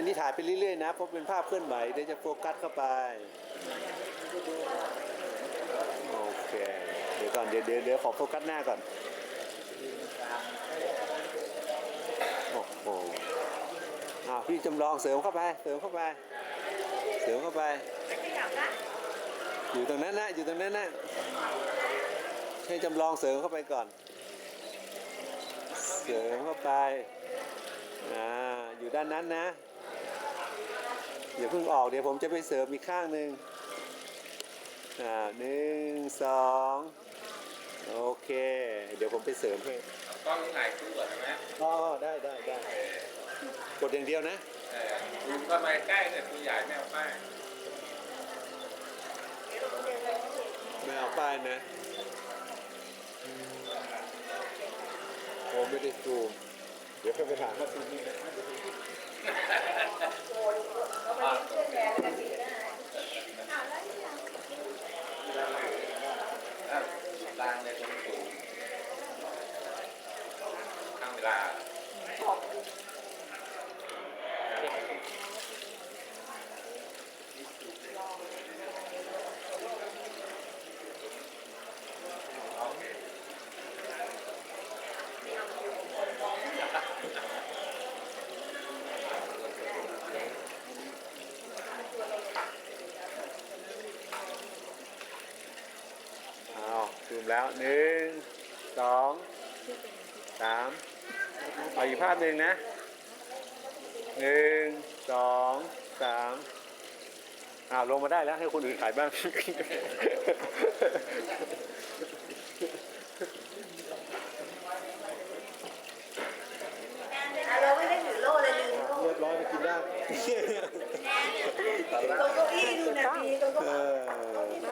อันนี้ถ่ายไปเรื่อยๆนะ เพราะเป็นภาพเคลื่อนไหวเดี๋ยวจะโฟกัสเข้าไป โอเค เดี๋ยวก่อนเดี๋ยวเดี๋ยวขอโฟกัสหน้าก่อน โอ้โหอ้าวพี่จำลองเสริมเข้าไป เสริมเข้าไป เสริมเข้าไป อยู่ตรงนั้นนะ อยู่ตรงนั้นนะ ให้จำลองเสริมเข้าไปก่อน เสริมเข้าไป อ่า อยู่ด้านนั้นนะ อย่าเพิ่งออกเดี๋ยวผมจะไปเสริมอีกข้างหนึ่งอ่าหนึ่งสองโอเค เดี๋ยวผมไปเสริมให้กล้องถ่ายคู่ก่อนใช่ไหมอ๋อได้ได้ได้กดอย่างเดียวนะเออดูเข้ามาใกล้แต่ตัวใหญ่ไม่เอาป้ายไม่เอาป้ายนะผมไม่ได้ซูมเดี๋ยวเขาไปถามว่าซูมนี่นะ อ่า เพื่อนแม่ก็สีได้ อะ ลางในตรงสูข้างเวลา เอาซู มแล้วหนึ่งสองสามเอาอีกภาพหนึ่งนะหนึ่งสองสามอ้าวลงมาได้แล้วให้คนอื่นถ่ายบ้างอะเราไม่ได้ถือโล่เลยลืมโล่เรียบร้อยไปกินได้ตรงเก้าอี้ดูนะพี่ตรงเก้าเออี้อ